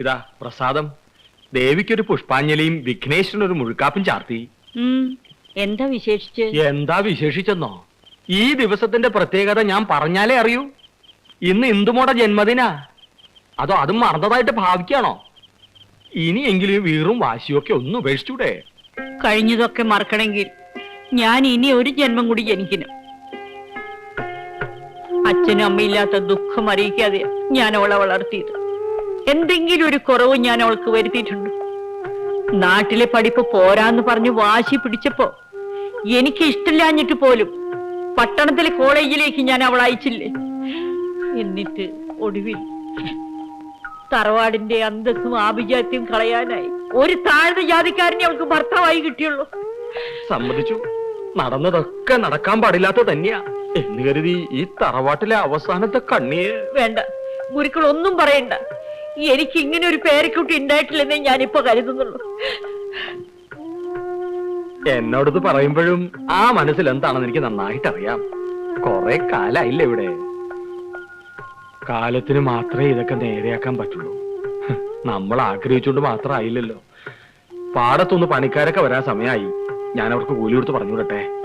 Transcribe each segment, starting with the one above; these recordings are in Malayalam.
ഇതാ പ്രസാദം. ദേവിക്കൊരു പുഷ്പാഞ്ജലിയും വിഘ്നേശ്വരനൊരു മുഴുക്കാപ്പും ചാർത്തി. എന്താ വിശേഷിച്ച്? എന്താ വിശേഷിച്ചെന്നോ? ഈ ദിവസത്തിന്റെ പ്രത്യേകത ഞാൻ പറഞ്ഞാലേ അറിയൂ. ഇന്ന് ഇന്ദുമോടെ ജന്മദിനാ. അതോ അതും മറന്നതായിട്ട് ഭാവിക്കാണോ? ഇനിയെങ്കിലും ഈ വീറും വാശിയൊക്കെ ഒന്ന് ഉപേക്ഷിച്ചൂടെ? കഴിഞ്ഞതൊക്കെ മറക്കണമെങ്കിൽ ഞാൻ ഇനി ഒരു ജന്മം കൂടി ജനിക്കണം. അച്ഛനും അമ്മയില്ലാത്ത ദുഃഖം അറിയിക്കാതെ ഞാൻ അവളെ വളർത്തിയത്. എന്തെങ്കിലും ഒരു കുറവ് ഞാൻ അവൾക്ക് വരുത്തിയിട്ടുണ്ട്. നാട്ടിലെ പഠിപ്പ് പോരാന്ന് പറഞ്ഞ് വാശി പിടിച്ചപ്പോ എനിക്ക് ഇഷ്ടമില്ലാഞ്ഞിട്ട് പോലും പട്ടണത്തിലെ കോളേജിലേക്ക് ഞാൻ അവൾ അയച്ചില്ലേ? എന്നിട്ട് ഒടുവിൽ തറവാടിന്റെ അന്തസ്സും ആഭിജാത്യം കളയാനായി ഒരു താഴ്ന്ന ജാതിക്കാരനെ അവൾക്ക് ഭർത്താവായി കിട്ടിയുള്ളൂ. സമ്മതിച്ചു. നടന്നതൊക്കെ നടക്കാൻ പാടില്ലാത്ത തന്നെയാ. എന്ന് കരുതി ഈ തറവാട്ടിലെ അവസാനത്തെ കണ്ണിയെ വേണ്ട. ഗുരുക്കൾ ഒന്നും പറയണ്ട. എനിക്ക് ഇങ്ങനെ ഒരു പേരക്കുട്ടി ഉണ്ടായിട്ടില്ലെന്നേ ഞാനിപ്പോ കരുതുന്നുള്ളൂ. എന്നോടത് പറയുമ്പോഴും ആ മനസ്സിൽ എന്താണെന്ന് എനിക്ക് നന്നായിട്ട് അറിയാം കൊറേ കാലായില്ല ഇവിടെ. കാലത്തിന് മാത്രമേ ഇതൊക്കെ നേരെയാക്കാൻ പറ്റുള്ളൂ. നമ്മൾ ആഗ്രഹിച്ചുകൊണ്ട് മാത്രം ആയില്ലല്ലോ. പാടത്തൊന്ന് പണിക്കാരൊക്കെ വരാൻ സമയമായി. ഞാൻ അവർക്ക് കൂലി കൊടുത്ത് പറഞ്ഞു വിടട്ടെ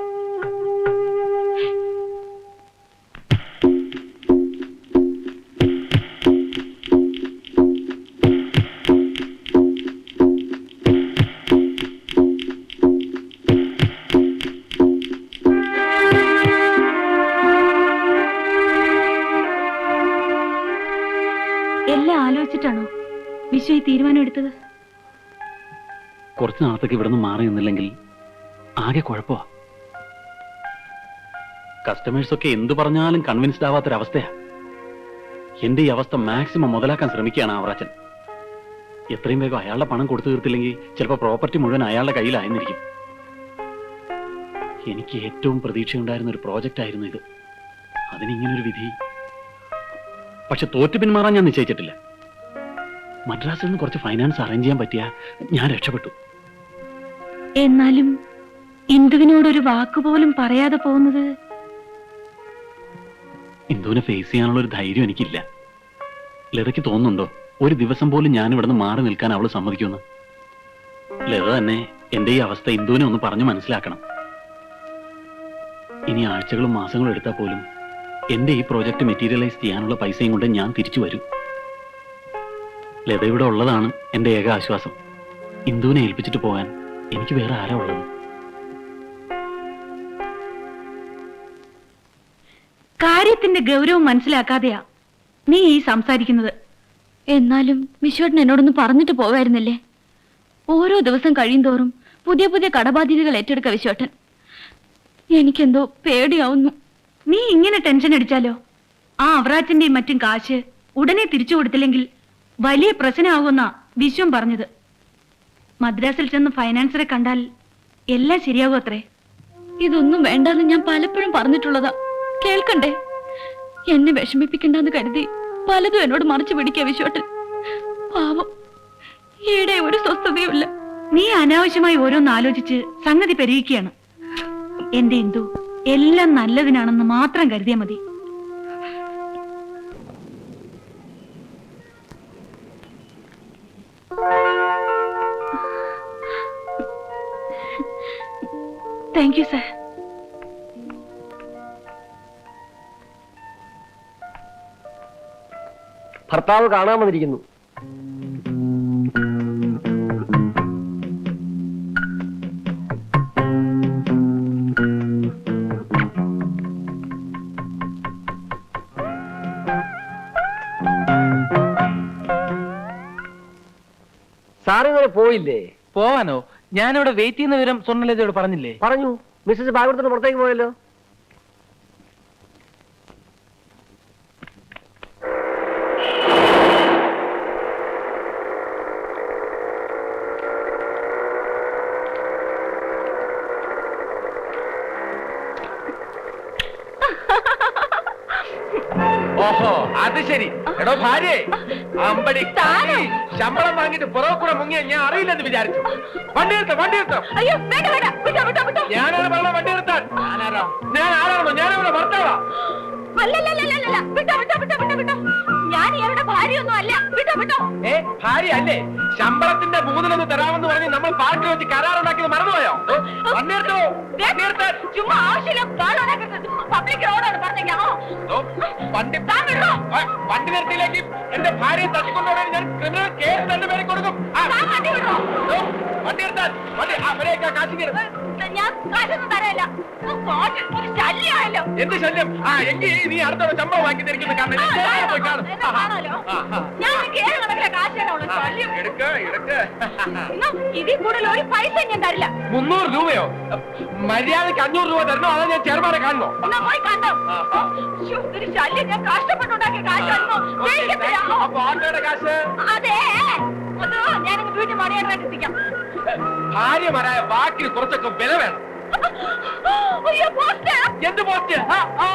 എല്ലാം ആലോചിച്ചിട്ടാണോ വിശ്വ ഈ തീരുമാനം എടുത്തത്? കുറച്ചു നാളത്തേക്ക് ഇവിടെ നിന്ന് മാറി നിന്നില്ലെങ്കിൽ ആകെ കുഴപ്പമാ. കസ്റ്റമേഴ്സ് ഒക്കെ എന്തു പറഞ്ഞാലും കൺവിൻസ്ഡ് ആവാത്തൊരവസ്ഥയാ. എന്റെ ഈ അവസ്ഥ മാക്സിമം മുതലാക്കാൻ ശ്രമിക്കുകയാണ് ആവറാച്ചൻ. എത്രയും വേഗം അയാളുടെ പണം കൊടുത്തു തീർത്തില്ലെങ്കിൽ ചിലപ്പോൾ പ്രോപ്പർട്ടി മുഴുവൻ അയാളുടെ കയ്യിലായിരുന്നിരിക്കും എനിക്ക് ഏറ്റവും പ്രതീക്ഷയുണ്ടായിരുന്ന ഒരു പ്രോജക്റ്റ് ആയിരുന്നു ഇത്. അതിനിങ്ങനൊരു വിധി. പക്ഷെ തോറ്റു പിന്മാറാൻ ഞാൻ നിശ്ചയിച്ചിട്ടില്ല. മദ്രാസിൽ നിന്ന് കുറച്ച് ഫൈനാൻസ് അറേഞ്ച് ചെയ്യാൻ പറ്റിയ ഞാൻ രക്ഷപ്പെട്ടു. എന്നാലും ഇന്ദുവിനോട് ഒരു വാക്ക് വാക്കുപോലും പറയാതെ പോകുന്നത്? ഇന്ദുവിനെ ഫേസ് ചെയ്യാനുള്ള ഒരു ധൈര്യം എനിക്കില്ല. ലതയ്ക്ക് തോന്നുന്നുണ്ടോ? ഒരു ദിവസം പോലും ഞാൻ ഇവിടെ നിന്ന് മാറി നിൽക്കാൻ അവൾ സമ്മതിക്കുമെന്ന്. ലത തന്നെ എന്റെ ഈ അവസ്ഥ ഇന്ദുവിനെ ഒന്ന് പറഞ്ഞു മനസ്സിലാക്കണം. ഇനി ആഴ്ചകളും മാസങ്ങളും എടുത്താൽ പോലും എന്റെ ഈ പ്രോജക്റ്റ് മെറ്റീരിയലൈസ് ചെയ്യാനുള്ള പൈസയും കൊണ്ട് ഞാൻ തിരിച്ചു വരും. ലത ഇവിടെ ഉള്ളതാണ് എന്റെ ഏക ആശ്വാസം. ഇന്ദുവിനെ ഏൽപ്പിച്ചിട്ട് പോകാൻ എനിക്ക് വേറെ ആരാ ഉള്ളത്? കാര്യത്തിന്റെ ഗൗരവം മനസ്സിലാക്കാതെയാ നീ ഈ സംസാരിക്കുന്നത്. എന്നാലും വിശ്വട്ടൻ എന്നോടൊന്ന് പറഞ്ഞിട്ട് പോവായിരുന്നില്ലേ? ഓരോ ദിവസം കഴിയുന്തോറും പുതിയ പുതിയ കടബാധ്യതകൾ ഏറ്റെടുക്ക വിശ്വട്ടൻ. എനിക്കെന്തോ പേടിയാവുന്നു. നീ ഇങ്ങനെ ടെൻഷൻ അടിച്ചാലോ? ആ അവറാച്ചന്റെയും മറ്റും കാശ് ഉടനെ തിരിച്ചു കൊടുത്തില്ലെങ്കിൽ വലിയ പ്രശ്നമാകുമെന്നാ വിശ്വം പറഞ്ഞത്. മദ്രാസിൽ ചെന്ന് ഫൈനാൻസറെ കണ്ടാൽ എല്ലാം ശരിയാകും അത്രേ. ഇതൊന്നും വേണ്ടെന്ന് ഞാൻ പലപ്പോഴും പറഞ്ഞിട്ടുള്ളതാ. കേൾക്കണ്ടേ? എന്നെ വിഷമിപ്പിക്കണ്ടെന്ന് കരുതി പലതും എന്നോട് മറിച്ചു പിടിക്കുക വിശ്വട്ടൻ. പാവം. ഈയിടെ ഒരു സ്വസ്ഥതയുമില്ല. നീ അനാവശ്യമായി ഓരോന്ന് ആലോചിച്ച് സംഗതി പെരുകിക്കുകയാണ്. എന്റെ ഇന്ദു എല്ലാം നല്ലതിനാണെന്ന് മാത്രം കരുതിയാ മതി. താങ്ക് യു സർ ഭർത്താവ് കാണാൻ വന്നിരിക്കുന്നു. പോയില്ലേ? പോവാനോ? ഞാനിവിടെ വെയിറ്റ് ചെയ്യുന്ന വിവരം സ്വർണലജയോട് പറഞ്ഞില്ലേ? പറഞ്ഞു. മിസ്സസ് ബാഗുടത്തിന് പുറത്തേക്ക് പോയല്ലോ. ഓഹോ അത് ശരി. എടോ ഭാര്യ അമ്പടി ശമ്പളം വാങ്ങിട്ട് പുറകെ കൂടെ മുങ്ങിയ ഞാൻ അറിയില്ലെന്ന് വിചാരിച്ചു. വണ്ടി എടുത്തോ വണ്ടി എടുത്തോ അയ്യോ വേണ്ട വേണ്ട. വിട്ടോ വിട്ടോ വിട്ടോ. ഞാനാണ് പറഞ്ഞ വണ്ടി നിർത്താൻ. ഞാൻ ആരാണോ ഞാനവിടെ ഭർത്താവാ. അല്ലല്ലല്ലല്ലല്ല. വിട്ടോ, വിട്ടോ, വിട്ടോ, വിട്ടോ, വിട്ടോ. ഞാൻ ഇയാളുടെ ഭാര്യയൊന്നും അല്ല വിട്ടോ വിട്ടോ. ഏ ഭാര്യ അല്ലേ ശമ്പളത്തിന്റെ മൂന്നിലൊന്ന് തരാമെന്ന് പറഞ്ഞ് നമ്മൾ പാർട്ടി വെച്ച് കരാറുണ്ടാക്കിയത് വണ്ടിയെടുത്തോ വണ്ടിയെടുത്ത് ചുമ്മാ ആവശ്യമില്ല പബ്ലിക് റോഡാണ് പറഞ്ഞേക്കാം ഓ, വണ്ടി വണ്ടി നിർത്തിയിലേക്ക് എന്റെ ഭാര്യയെ തട്ടിക്കൊണ്ടുപോയി ഞാൻ ക്രിമിനൽ കേസ് രണ്ടുപേരെ കൊടുക്കും. വണ്ടി ഓ, വണ്ടി അവരെയൊക്കെ കാശ് ഞാൻ കാശൊന്നും തരല്ല എന്ത് ശല്യം? ആ എങ്കിൽ നീ അടുത്ത ശമ്പളം വാങ്ങി തരിക്കുന്ന കാരണം ഇതിൽ കൂടുതൽ ഒരു പൈസ ഞാൻ തരില്ല. മുന്നൂറ് രൂപയോ? മര്യാദയ്ക്ക് അഞ്ഞൂറ് രൂപ തരണോ? അതോ ഞാൻ ചെയർമാനെ കാണണോ എന്നാ പോയി കണ്ടോ. ശ്ശോ, ഒരു ശല്യം. ഞാൻ കഷ്ടപ്പെട്ടുണ്ടാക്കിയ കാശായിരുന്നു ദേഷ്യത്തിലാ. അപ്പൊ ഓട്ടോയുടെ കാശ്? അതെ. അത് ഞാനങ്ങ് വീട്ടിൽ മണിയായിട്ട് എത്തിക്കാം ഭാര്യമാരായ വാക്കിന് കുറച്ചൊക്കെ വില വേണം. അയ്യോ പോസ്റ്റ്. എന്ത് പോസ്റ്റ്? ആ, ആ.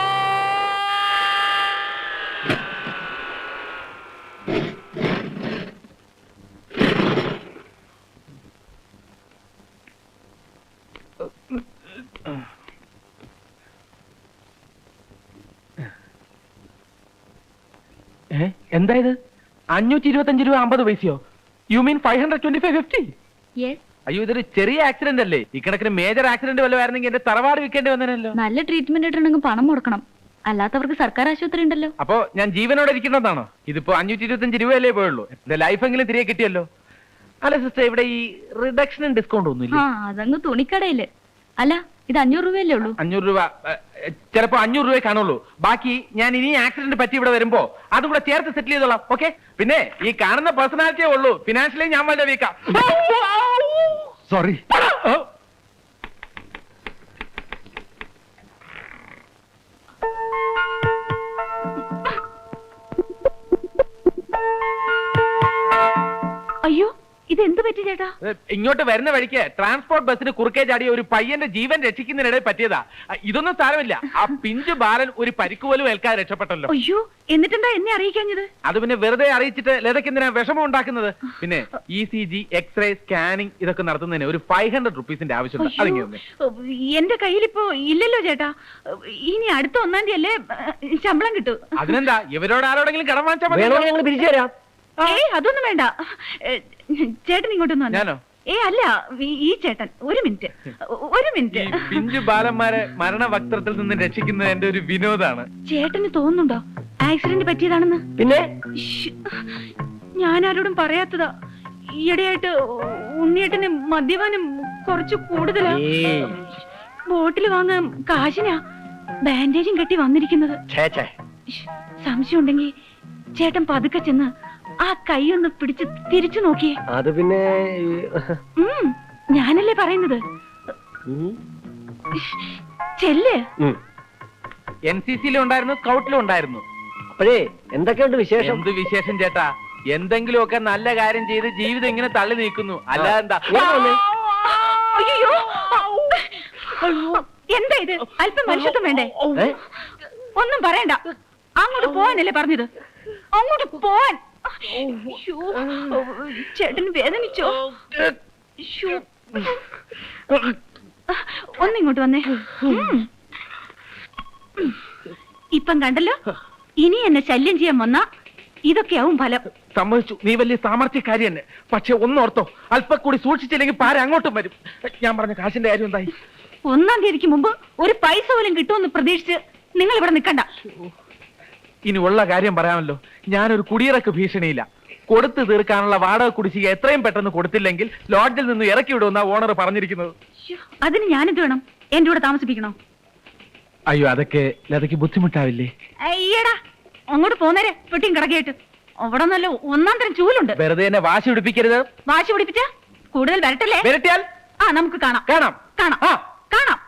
എന്താ ഇത്? അഞ്ഞൂറ്റി ഇരുപത്തഞ്ച് രൂപ അമ്പത് പൈസയോ? You mean five hundred twenty five fifty അയ്യോ ഇതൊരു ചെറിയ ആക്സിഡന്റ് അല്ലേ? ഇക്കണക്കിന് മേജർ ആക്സിഡന്റ് വല്ലതായിരുന്നെങ്കിൽ എന്റെ തറവാട് വിൽക്കേണ്ടി വന്നല്ലോ നല്ല ട്രീറ്റ്മെന്റ് ഇട്ടുണ്ടെങ്കിൽ പണം മുടക്കണം അല്ലാത്തവർക്ക് സർക്കാർ ആശുപത്രി ഉണ്ടല്ലോ. അപ്പോ ഞാൻ ജീവനോടെ ഇരിക്കുന്നതാണോ? ഇതിപ്പോ അഞ്ഞൂറ്റി ഇരുപത്തഞ്ച് രൂപയല്ലേ പോയുള്ളൂ. എന്റെ ലൈഫെങ്കിലും തിരികെ കിട്ടിയല്ലോ. അല്ല സിസ്റ്റർ ഇവിടെ ഈ റിഡക്ഷനും ഡിസ്കൗണ്ട് ഒന്നുമില്ല? അതങ്ങ് തുണിക്കടയിൽ. അല്ല ഇത് അഞ്ഞൂറ് രൂപയല്ലേ ഉള്ളൂ? അഞ്ഞൂറ് രൂപ. ചിലപ്പോ അഞ്ഞൂറ് രൂപയെ കാണുള്ളൂ. ബാക്കി ഞാൻ ഇനി ആക്സിഡന്റ് പറ്റി ഇവിടെ വരുമ്പോ അതും കൂടെ ചേർത്ത് സെറ്റിൽ ചെയ്തോളാം ഓക്കെ പിന്നെ ഈ കാണുന്ന പേഴ്സണാലിറ്റിയേ ഉള്ളൂ. ഫിനാൻഷ്യലി ഞാൻ വളരെ വീക്കാം സോറി ഇങ്ങോട്ട് വരുന്ന വഴിക്ക് ട്രാൻസ്പോർട്ട് ബസ്സിന് കുറുക്കേ ചാടിയ ഒരു പയ്യന്റെ ജീവൻ രക്ഷിക്കുന്നതിനിടെ പറ്റിയതാ. ഇതൊന്നും സാരമില്ല ആ പിഞ്ചു ബാലൻ ഒരു പരിക്ക് പോലും ഏൽക്കാതെ രക്ഷപ്പെട്ടല്ലോ. അയ്യോ എന്നിട്ടെന്താ എന്നെ അറിയിക്കാഞ്ഞത്? അത് പിന്നെ വെറുതെ അറിയിച്ചിട്ട് ലതയ്ക്ക് എന്തിനാ വിഷമം ഉണ്ടാക്കുന്നത്? പിന്നെ E C G X-ray scanning ഇതൊക്കെ നടത്തുന്നതിന് ഒരു ഫൈവ് ഹൺഡ്രഡ് റുപ്പീസിന്റെ ആവശ്യമുണ്ട്. എന്റെ കയ്യിൽ എന്റെ കയ്യിലിപ്പോ ഇല്ലല്ലോ ചേട്ടാ. ഇനി അടുത്ത ഒന്നാം തീയതി അല്ലേ ശമ്പളം കിട്ടും. അതിനെന്താ? ഇവരോട് ആരോടെങ്കിലും കടം വാങ്ങിച്ചാൽ മതി. വേണമെങ്കിൽ ഞങ്ങൾ പിരിച്ചു തരാം ഏയ് അതൊന്നും വേണ്ട. ചേട്ടൻ ഇങ്ങോട്ടൊന്നും വന്നോ. ഞാനോ? ഏ അല്ല ഈ- ചേട്ടൻ ഒരു മിനിറ്റ്. ഒരു മിനിറ്റ്. പിഞ്ചു ബാലന്മാരെ മരണവക്ത്രത്തിൽ നിന്ന് രക്ഷിക്കുന്നത് എന്റെ ഒരു വിനോദാണ്. ചേട്ടന് തോന്നുന്നുണ്ടോ? ആക്സിഡന്റ് പറ്റിയതാണെന്ന്? പിന്നെ. ഞാൻ ആരോടും പറയാത്തതാ. ഈയിടെയായിട്ട് ഉണ്ണിയേട്ടന് മദ്യപാനം കുറച്ച് കൂടുതലാ. ബോട്ടിൽ വാങ്ങാൻ കാശിനാ ബാൻഡേജും കെട്ടി വന്നിരിക്കുന്നത്. സംശയം ഉണ്ടെങ്കിൽ ചേട്ടൻ പതുക്കെ ചെന്ന് ആ കൈ ഒന്ന് പിടിച്ച് തിരിച്ചു നോക്കിയേ. അത് പിന്നെ ഞാനല്ലേ പറയുന്നത്. ചെല്ല്. എൻ സി സിയിലും ഉണ്ടായിരുന്നു സ്കൗട്ടിലും ഉണ്ടായിരുന്നു. അപ്പോഴേ എന്തൊക്കെയുണ്ട് വിശേഷം? എന്ത് വിശേഷം ചേട്ടാ? എന്തെങ്കിലുമൊക്കെ നല്ല കാര്യം ചെയ്ത് ജീവിതം ഇങ്ങനെ തള്ളി നീക്കുന്നു. അല്ലാതെ എന്താ? എന്താ ഇത്? അല്പം മനുഷ്യത്വം വേണ്ടേ? ഒന്നും പറയണ്ട. അങ്ങോട്ട് പോവാനല്ലേ പറഞ്ഞത്? അങ്ങോട്ട് പോവാൻ ചേട്ടന് വേദനിച്ചോ. ഒന്നിങ്ങോട്ട് വന്നേ. ഇപ്പം കണ്ടല്ലോ? ഇനി എന്നെ ശല്യം ചെയ്യാൻ വന്ന ഇതൊക്കെയാവും ഫലം. സമ്മതിച്ചു. നീ വലിയ സാമർത്ഥ്യക്കാരി തന്നെ. പക്ഷെ ഒന്നോർത്തോ അല്പം കൂടി സൂക്ഷിച്ചില്ലെങ്കിൽ പാര അങ്ങോട്ടും വരും. ഞാൻ പറഞ്ഞ കാശിന്റെ കാര്യം എന്തായി? ഒന്നാം തീയതിക്ക് മുമ്പ് ഒരു പൈസ പോലും കിട്ടുമെന്ന് പ്രതീക്ഷിച്ച് നിങ്ങൾ ഇവിടെ നിൽക്കണ്ട ഇനി ഉള്ള കാര്യം പറയാമല്ലോ. ഞാനൊരു കുടിയിറക്ക് ഭീഷണിയില്ല. കൊടുത്തു തീർക്കാനുള്ള വാടക കുടിശ്ശിക എത്രയും പെട്ടെന്ന് കൊടുത്തില്ലെങ്കിൽ ലോഡ്ജിൽ നിന്ന് ഇറക്കി വിടുമെന്നാ ഓണർ പറഞ്ഞിരിക്കുന്നത്. അതിന് ഞാനെന്ത് വേണം? എന്റെ കൂടെ താമസിപ്പിക്കണോ? അയ്യോ അതൊക്കെ ലതയ്ക്ക് ബുദ്ധിമുട്ടാവില്ലേ? അയ്യടാ അങ്ങോട്ട് പോന്നേരെ പെട്ടിയും കിടക്കയിട്ട് അവിടെ നല്ല ഒന്നാം തരം ചൂലുണ്ട്. വെറുതെ എന്നെ വാശി പിടിപ്പിക്കരുത്. വാശി പിടിപ്പിച്ച? കൂടുതൽ വരട്ടല്ലേ? വരട്ടിയാൽ? ആ നമുക്ക് കാണാം. കാണാം. കാണാം. കാണാം.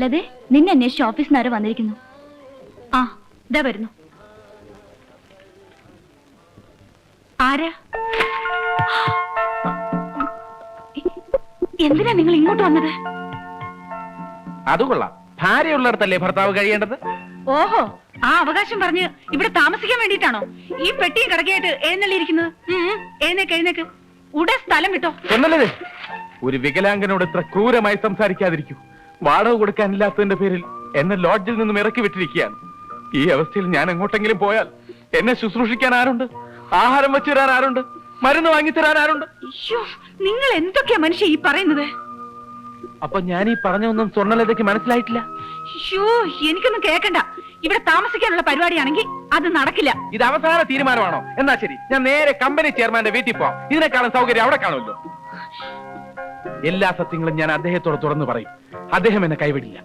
ലതേ നിന്നെ അന്വേഷിച്ച് ഓഫീസിൽ നിന്ന് ആരോ വന്നിരിക്കുന്നു. ആ ഇതാ വരുന്നു. ആരാ? എന്തിനാ നിങ്ങൾ ഇങ്ങോട്ട് വന്നത്? അത് കൊള്ളാം. ഭാര്യയുള്ളിടത്തല്ലേ ഭർത്താവ് കഴിയേണ്ടത്? ഓഹോ ആ അവകാശം പറഞ്ഞ് ഇവിടെ താമസിക്കാൻ വേണ്ടിയിട്ടാണോ? ഈ പെട്ടിയും കിടക്കയായിട്ട് എഴുന്നള്ളിയിരിക്കുന്നത് എഴുന്നേക്ക് എഴുന്നേക്ക്. ഉടൻ സ്ഥലം വിട്ടോ. ഒന്നല്ലേ ഒരു വികലാംഗനോട് ഇത്ര ക്രൂരമായി സംസാരിക്കാതിരിക്കൂ. വാടക കൊടുക്കാനില്ലാത്തതിന്റെ പേരിൽ എന്നെ ലോഡ്ജിൽ നിന്നും ഇറക്കി വിട്ടിരിക്കുകയാണ്. ഈ അവസ്ഥയിൽ ഞാൻ എങ്ങോട്ടെങ്കിലും പോയാൽ എന്നെ ശുശ്രൂഷിക്കാൻ ആരുണ്ട്? ആഹാരം വെച്ചു തരാൻ ആരുണ്ട്? മരുന്ന് വാങ്ങിത്തരാൻ ആരുണ്ട്? അയ്യോ നിങ്ങൾ എന്തൊക്കെയാ മനുഷ്യ ഈ പറയുന്നത്? അപ്പൊ ഞാൻ ഈ പറഞ്ഞൊന്നും സ്വർണലതയ്ക്ക് മനസ്സിലായിട്ടില്ല? അയ്യോ എനിക്കൊന്നും കേക്കണ്ട. ഇവിടെ താമസിക്കാനുള്ള പരിപാടിയാണെങ്കിൽ അത് നടക്കില്ല. ഇത് അവസാന തീരുമാനമാണോ? എന്നാ ശരി ഞാൻ നേരെ കമ്പനി ചെയർമാന്റെ വീട്ടിൽ പോവാം. ഇതിനേക്കാളും സൗകര്യം അവിടെ കാണുമല്ലോ. എല്ലാ സത്യങ്ങളും ഞാൻ അദ്ദേഹത്തോട് തുറന്നു പറയും. അദ്ദേഹം എന്നെ കൈവിടില്ല.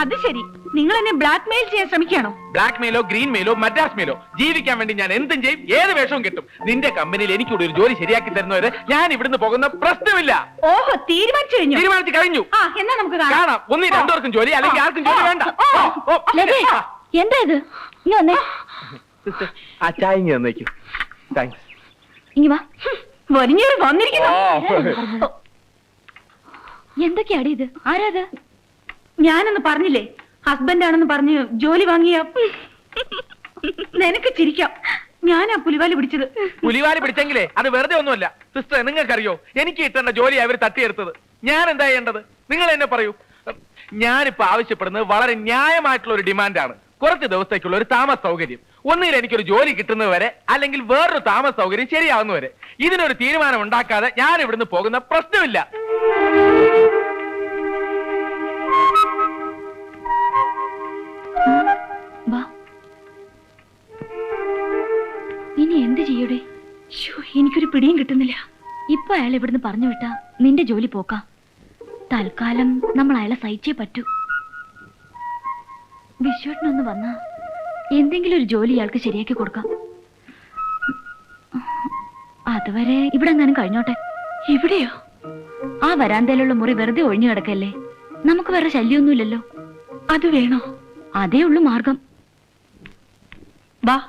അത് ശരി. നിങ്ങൾ എന്നെ ബ്ലാക്ക് മെയിൽ ചെയ്യാൻ ശ്രമിക്കുകയാണോ? ബ്ലാക്ക് മെയിലോ ഗ്രീൻ മെയിലോ മദ്രാസ് മെയിലോ ജീവിക്കാൻ വേണ്ടി ഞാൻ എന്തും ചെയ്യും ഏത് വേഷവും കിട്ടും. നിന്റെ കമ്പനിയിൽ എനിക്കൂടെ ഒരു ജോലി ശരിയാക്കി തരുന്നവരെ ഞാൻ ഇവിടുന്ന് പോകുന്ന പ്രശ്നമില്ല. ഓഹോ തീരുമാനിച്ചു കഴിഞ്ഞു. തീരുമാനിച്ചു കഴിഞ്ഞു. ആ എന്നാ നമുക്ക് കാണാം. ഒന്നി രണ്ടുപേർക്കും ജോലി അല്ലെങ്കിൽ ആർക്കും ജോലി വേണ്ട. എന്താ ഇത്? ഇനി വന്നേ. സിസ്റ്റർ, ആ ചായ ഇങ്ങ് തന്നേക്കൂ. താങ്ക്സ് ഇനി വാ. വലിഞ്ഞേറി വന്നിരിക്കുന്നു. എന്തൊക്കെയാടി ഇത്? ആരാത് ഞാനൊന്ന് പറഞ്ഞില്ലേ? ഹസ്ബൻഡ് ആണെന്ന് പറഞ്ഞ് ജോലി വാങ്ങിയ നിനക്ക് ചിരിക്കാം. ഞാനാ പുലിവാലി പിടിച്ചത്. പുലിവാലി പിടിച്ചെങ്കിലേ അത് വെറുതെ ഒന്നുമല്ല. സിസ്റ്റർ നിങ്ങൾക്കറിയോ? എനിക്ക് കിട്ടേണ്ട ജോലി അവർ തട്ടിയെടുത്തത്. ഞാൻ എന്താ ചെയ്യേണ്ടത്? നിങ്ങൾ എന്നെ പറയൂ. ഞാനിപ്പോ ആവശ്യപ്പെടുന്നത് വളരെ ന്യായമായിട്ടുള്ള ഒരു ഡിമാൻഡാണ്. കുറച്ച് ദിവസത്തേക്കുള്ള ഒരു താമസ സൗകര്യം. ഒന്നുകിൽ എനിക്കൊരു ജോലി കിട്ടുന്നത് വരെ അല്ലെങ്കിൽ വേറൊരു താമസ സൗകര്യം ശരിയാവുന്നവരെ ഇതിനൊരു തീരുമാനം ഉണ്ടാക്കാതെ ഞാൻ ഇവിടുന്ന് പോകുന്ന പ്രശ്നമില്ല. എനിക്കൊരു പിടിയും കിട്ടുന്നില്ല. ഇപ്പൊ അയാൾ ഇവിടുന്ന് പറഞ്ഞു വിട്ട നിന്റെ ജോലി പോക്കാം. തൽക്കാലം നമ്മൾ അയാളെ സഹിച്ചേ പറ്റൂ. വിശ്വട്ടിനൊന്ന് വന്നാ എന്തെങ്കിലും ഒരു ജോലി ഇയാൾക്ക് ശരിയാക്കി കൊടുക്കാം. അതുവരെ ഇവിടെ എങ്ങാനും കഴിഞ്ഞോട്ടെ? ഇവിടെയോ? ആ വരാന്തയിലുള്ള മുറി വെറുതെ ഒഴിഞ്ഞു കിടക്കല്ലേ? നമുക്ക് വേറെ ശല്യമൊന്നുമില്ലല്ലോ അത് വേണോ? അതേ ഉള്ളു മാർഗം. വാ.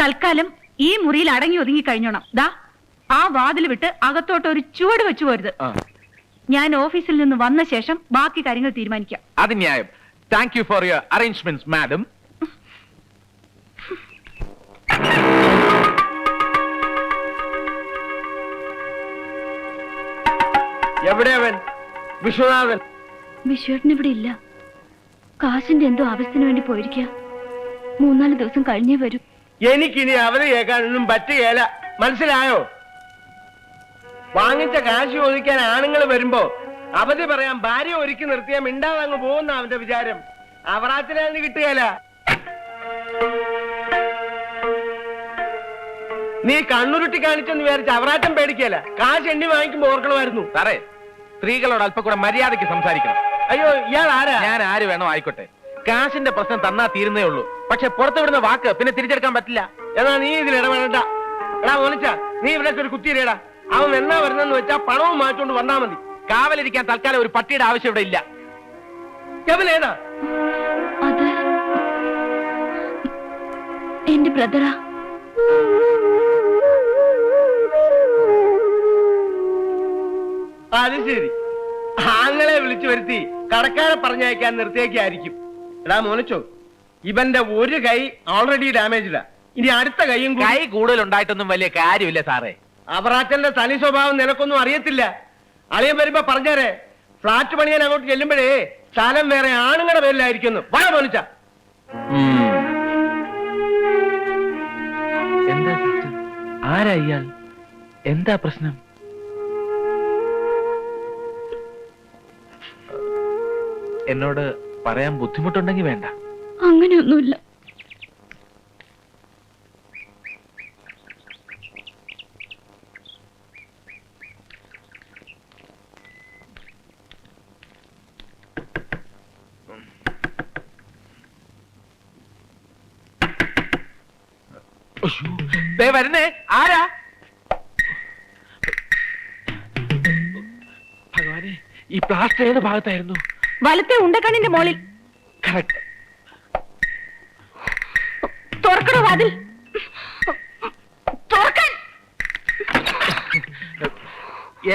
തൽക്കാലം ഈ മുറിയിൽ അടങ്ങി ഒതുങ്ങി കഴിഞ്ഞോണം. ദാ ആ വാതിൽ വിട്ട് അകത്തോട്ട് ഒരു ചുവട് വെച്ചു പോരുത്. ഞാൻ ഓഫീസിൽ നിന്ന് വന്ന ശേഷം ബാക്കി കാര്യങ്ങൾ തീരുമാനിക്കാം. അത് ന്യായം. Thank you for your arrangements madam എവിടെയവൻ Viswanathan. വിശ്വേട്ടൻ ഇവിടെ ഇല്ല. കാശിന്റെ എന്തോ ആവശ്യത്തിന് വേണ്ടി പോയിരിക്കുക മൂന്നാൽ ദിവസം കഴിഞ്ഞേ വരൂ. എനിക്കിനി അവരെ കേൾക്കാനൊന്നും പറ്റുകയില്ല മനസ്സിലായോ? വാങ്ങിച്ച കാശ് ചോദിക്കാൻ ആണുങ്ങൾ വരുമ്പോ അവധി പറയാൻ ഭാര്യ ഒരുക്കി നിർത്തിയാൽ മിണ്ടാതെ അങ്ങ് പോകുന്ന അവന്റെ വിചാരം. അവറാത്തിനതിന് കിട്ടുകയില്ല നീ കണ്ണുരുട്ടി കാണിച്ചെന്ന് വിചാരിച്ച അവറാറ്റം പേടിക്കല. കാശ് എണ്ണി വാങ്ങിക്കുമ്പോ ഓർക്കണമായിരുന്നു. സാറേ സ്ത്രീകളോട് അല്പം കൂടെ മര്യാദയ്ക്ക് സംസാരിക്കണം. അയ്യോ ഇയാൾ ആരാ ഞാൻ ആര് വേണോ ആയിക്കോട്ടെ. കാശിന്റെ പ്രശ്നം തന്നാ തീരുന്നേ ഉള്ളൂ. പക്ഷെ പുറത്തു വിടുന്ന വാക്ക് പിന്നെ തിരിച്ചെടുക്കാൻ പറ്റില്ല. എന്നാ നീ ഇതിൽ ഇടപെടണ്ട. എടാ മോനിച്ച നീ ഇവിടെ ഒരു കുത്തിയിരടാ അവൻ എന്നാ വരുന്നെന്ന് വെച്ചാ പണവും മാറ്റിക്കൊണ്ട് വന്നാ മതി. കാവലിരിക്കാൻ തൽക്കാലം ഒരു പട്ടിയുടെ ആവശ്യം ഇവിടെ ഇല്ല. ഏതാ? അത് എന്റെ ബ്രദറാ. അത് ശരി. ആങ്ങളെ വിളിച്ചു വരുത്തി കടക്കാരെ പറഞ്ഞയക്കാൻ നിർത്തിയേക്കായിരിക്കും. എടാ മോനച്ചോ ഇവന്റെ ഒരു കൈ ഓൾറെഡി ഡാമേജ്ഡാ ഇനി അടുത്ത കൈയും കൈ കൂടുതൽ ഉണ്ടായിട്ടൊന്നും വലിയ കാര്യമില്ല സാറേ. അവറാച്ചന്റെ തനി സ്വഭാവം നിനക്കൊന്നും അറിയത്തില്ല. അളിയൻ വരുമ്പോ പറഞ്ഞേരെ ഫ്ലാറ്റ് പണിയാൻ അങ്ങോട്ട് ചെല്ലുമ്പോഴേ സ്ഥലം വേറെ ആണുങ്ങളുടെ പേരിലായിരിക്കുന്നു. വളരെ മോനിച്ച. എന്താ ആരാ ഇയാൾ? എന്താ പ്രശ്നം? എന്നോട് പറയാൻ ബുദ്ധിമുട്ടുണ്ടെങ്കിൽ വേണ്ട. അങ്ങനെയൊന്നുമില്ല. ദേ വരുന്നേ ആരാ? ഭഗവാനെ ഈ പ്ലാസ്റ്റർ ഏത് ഭാഗത്തായിരുന്നു? വലത്തെ ഉണ്ടക്കണ്ണിന്റെ മോളിൽ. തുറക്കണോ വാതിൽ? തുറക്കാൻ.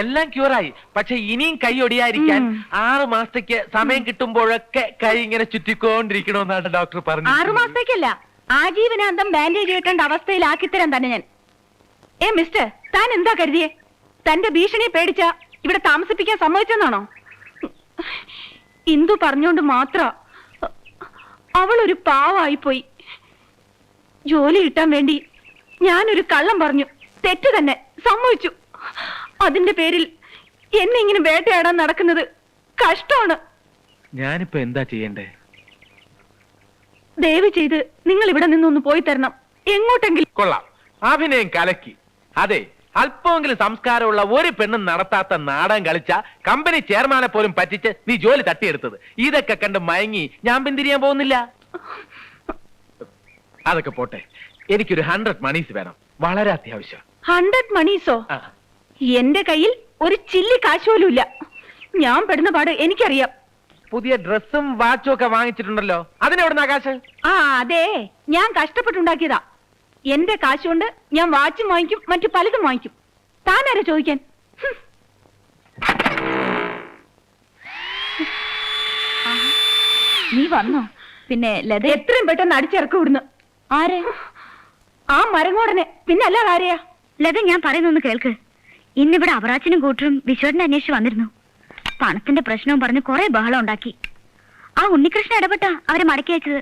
എല്ലാം ക്യൂറായി. പക്ഷെ ഇനിയും കൈ ഒടിയായിരിക്കാൻ. ആറു മാസത്തേക്ക് സമയം കിട്ടുമ്പോഴൊക്കെ കൈ ഇങ്ങനെ ചുറ്റിക്കൊണ്ടിരിക്കണമെന്നാണ് ഡോക്ടർ പറഞ്ഞത്. ആറു മാസത്തേക്കല്ല. ആജീവനാന്തം ബാൻഡേജ് കെട്ടേണ്ട അവസ്ഥയിലാക്കിത്തരാൻ തന്നെ ഞാൻ. ഏ മിസ്റ്റർ താൻ എന്താ കരുതിയേ? തന്റെ ഭീഷണിയെ പേടിച്ച ഇവിടെ താമസിപ്പിക്കാൻ സമ്മതിച്ചെന്നാണോ? ഇന്ദു പറഞ്ഞോണ്ട് മാത്ര അവളൊരു പാവായി പോയി ജോലി കിട്ടാൻ വേണ്ടി ഞാനൊരു കള്ളം പറഞ്ഞു. തെറ്റ് തന്നെ. സമ്മതിച്ചു. അതിന്റെ പേരിൽ എന്നെ ഇങ്ങനെ വേട്ടയാടാൻ നടക്കുന്നത് കഷ്ടമാണ്. ഞാനിപ്പോ എന്താ ചെയ്യണ്ടേ? ദയവ് ചെയ്ത് നിങ്ങൾ ഇവിടെ നിന്നൊന്ന് പോയി തരണം. എങ്ങോട്ടെങ്കിലും കൊള്ളാം. അഭിനയം കലക്കി. അതെ അല്പമെങ്കിലും സംസ്കാരമുള്ള ഒരു പെണ്ണും നടത്താത്ത നാടകം കളിച്ച കമ്പനി ചെയർമാനെ പോലും പറ്റിച്ച് നീ ജോലി തട്ടിയെടുത്തത്. ഇതൊക്കെ കണ്ട് മയങ്ങി ഞാൻ പിന്തിരിയാൻ പോകുന്നില്ല. അതൊക്കെ പോട്ടെ. എനിക്കൊരു ഹൺഡ്രഡ് മണീസ് വേണം. വളരെ അത്യാവശ്യം. ഹൺഡ്രഡ് മണീസോ ആ. എന്റെ കയ്യിൽ ഒരു ചില്ലി കാശ് പോലും ഇല്ല. ഞാൻ പെടുന്ന പാട് എനിക്കറിയാം. പുതിയ ഡ്രസ്സും വാച്ചും ഒക്കെ വാങ്ങിച്ചിട്ടുണ്ടല്ലോ. അതിനെവിടുന്ന ആകാശ് ആ അതെ. ഞാൻ കഷ്ടപ്പെട്ടുണ്ടാക്കിയതാ. എന്റെ കാശ് കൊണ്ട് ഞാൻ വാച്ചും വാങ്ങിക്കും മറ്റു പലതും വാങ്ങിക്കും. താനാരാ ചോദിക്കാൻ. നീ വന്നോ? പിന്നെ ലത എത്രയും പെട്ടെന്ന് അടിച്ചിറക്കി വിടുന്നു ആരെ? ആ മരങ്ങോടനെ. പിന്നെ അല്ലാതെ ആരെയാ? ലത ഞാൻ പറയുന്നൊന്ന് കേൾക്ക്. ഇന്നിവിടെ അവറാച്ചനും കൂട്ടരും വിശ്വടിനെ അന്വേഷിച്ച് വന്നിരുന്നു. പണത്തിന്റെ പ്രശ്നവും പറഞ്ഞ് കുറെ ബഹളം ഉണ്ടാക്കി. ആ ഉണ്ണികൃഷ്ണൻ ഇടപെട്ട അവരെ മടക്കി അയച്ചത്.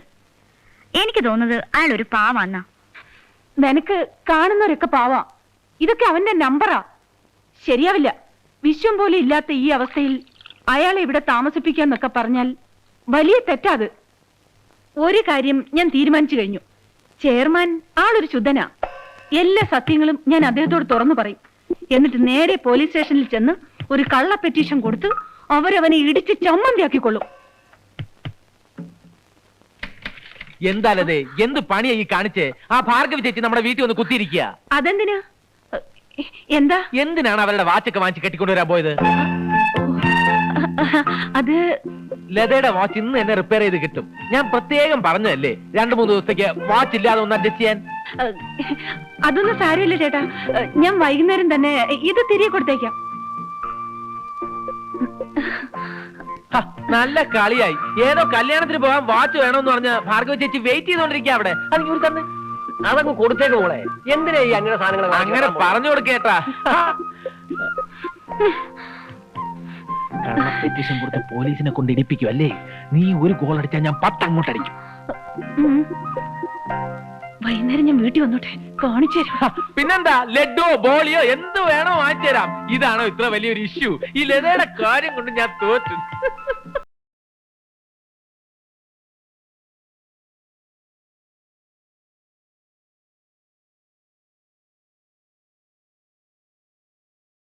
എനിക്ക് തോന്നുന്നത് അയാൾ ഒരു പാവാന്ന. നിനക്ക് കാണുന്നവരൊക്കെ പാവാ. ഇതൊക്കെ അവന്റെ നമ്പറാ. ശരിയാവില്ല. വിശ്വം പോലെ ഇല്ലാത്ത ഈ അവസ്ഥയിൽ അയാളെ ഇവിടെ താമസിപ്പിക്കാന്നൊക്കെ പറഞ്ഞാൽ വലിയ തെറ്റാത്. ഒരു കാര്യം ഞാൻ തീരുമാനിച്ചു കഴിഞ്ഞു. ചെയർമാൻ ആളൊരു ശുദ്ധനാ. എല്ലാ സത്യങ്ങളും ഞാൻ അദ്ദേഹത്തോട് തുറന്നു പറയും. എന്നിട്ട് നേരെ പോലീസ് സ്റ്റേഷനിൽ ചെന്ന് ഒരു കള്ള പെറ്റീഷൻ കൊടുത്ത് അവരവനെ ഇടിച്ച് ചമ്മന്തിയാക്കിക്കൊള്ളും. എന്താലതേ? എന്ത് പണിയാ ഈ കാണിച്ചേ? ആ ഭാർഗവി ചേച്ചി നമ്മുടെ വീട്ടിൽ ഒന്ന് കുത്തിയിരിക്കുക. അതെന്തിനാ? എന്താ? എന്തിനാണ് അവരുടെ വാച്ചൊക്കെ വാങ്ങിച്ച് കെട്ടിക്കൊണ്ടുവരാൻ പോയത്? അത് ലതയുടെ വാച്ച് ഇന്ന് എന്നെ റിപ്പയർ ചെയ്ത് കിട്ടും. ഞാൻ പ്രത്യേകം പറഞ്ഞതല്ലേ? രണ്ടു മൂന്ന് ദിവസത്തേക്ക് വാച്ച് ഇല്ലാതെ ഒന്ന് അഡ്ജസ്റ്റ് ചെയ്യാൻ. അതൊന്നും സാരമില്ല ചേട്ടാ. ഞാൻ വൈകുന്നേരം തന്നെ ഇത് തിരികെ കൊടുത്തേക്കാം. നല്ല കളിയായി. ഏതോ കല്യാണത്തിന് പോകാൻ വാച്ച് വേണമെന്ന് പറഞ്ഞ ഭാർഗവ ചേച്ചി വെയിറ്റ് ചെയ്തോണ്ടിരിക്കുക അവിടെ. അത് ഇങ്ങോട്ട് തന്നെ. അതങ്ങ് കൊടുത്തേക്ക് മോളെ. എന്തിനാ ഈ അങ്ങനെ സാധനങ്ങൾ അങ്ങനെ പറഞ്ഞു കൊടുക്കേട്ടാ. പെറ്റീഷൻ കൊടുത്ത പോലീസിനെ കൊണ്ട് ഇടിപ്പിക്കും അല്ലേ നീ ഒരു ഗോൾ അടിച്ചാൽ ഞാൻ പത്ത് അങ്ങോട്ട് അടിക്കും. വൈകുന്നേരം ഞാൻ വീട്ടിൽ വന്നോട്ടെ? കാണിച്ചു പിന്നെന്താ? ലഡുവോ ബോളിയോ എന്ത് വേണോ വാങ്ങിച്ചു തരാം. ഇതാണോ ഇത്ര വലിയൊരു ഇഷ്യൂ ഈ ലതയുടെ കാര്യം കൊണ്ട് ഞാൻ തോറ്റു.